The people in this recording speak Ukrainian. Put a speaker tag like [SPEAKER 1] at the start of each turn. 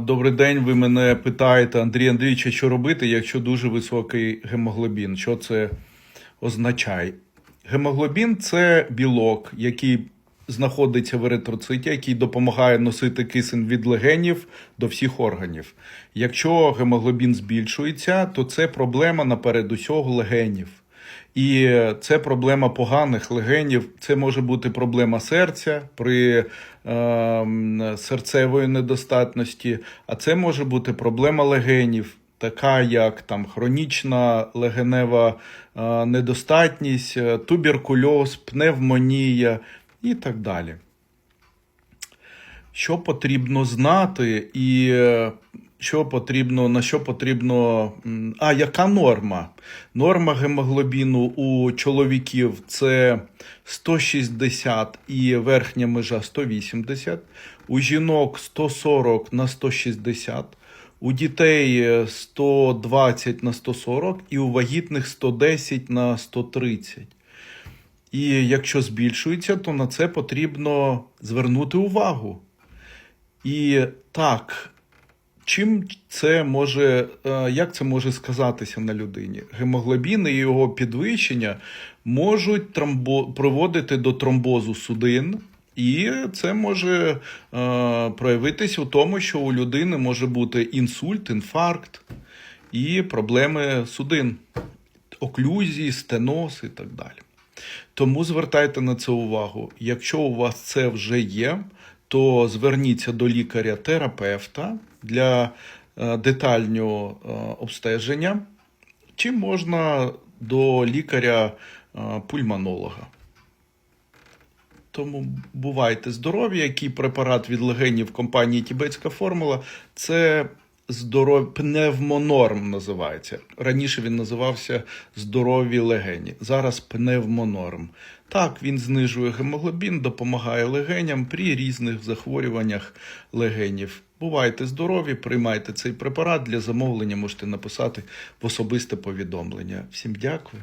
[SPEAKER 1] Добрий день. Ви мене питаєте, Андрій Андрійович, що робити, якщо дуже високий гемоглобін? Що це означає? Гемоглобін це білок, який знаходиться в еритроциті, який допомагає носити кисень від легенів до всіх органів. Якщо гемоглобін збільшується, то це проблема наперед усього легенів. І це проблема поганих легенів. Це може бути проблема серця при е, серцевої недостатності, а це може бути проблема легенів, така як там хронічна легенева е, недостатність, е, туберкульоз, пневмонія і так далі. Що потрібно знати, і що потрібно, на що потрібно. А, яка норма? Норма гемоглобіну у чоловіків це 160 і верхня межа 180, у жінок 140 на 160, у дітей е, 120 на 140 і у вагітних 110 на 130. І якщо збільшується, то на це потрібно звернути увагу. І так, чим це може, е, як це може сказатися на людині? Гемоглобін і його підвищення можуть тромбо, приводити до тромбозу судин, і це може е, проявитись у тому, що у людини може бути інсульт, інфаркт і проблеми судин, оклюзії, стеноз і так далі. Тому звертайте на це увагу. Якщо у вас це вже є, то зверніться до лікаря-терапевта для е, детального е, обстеження, чи можна до лікаря-пульмонолога. Тому бувайте здорові, який препарат від легенів компанії Тібетська формула це здоров... пневмонорм називається. Раніше він називався здорові легені. Зараз пневмонорм. Так, він знижує гемоглобін, допомагає легеням при різних захворюваннях легенів. Бувайте здорові, приймайте цей препарат. Для замовлення можете написати в особисте повідомлення. Всім дякую.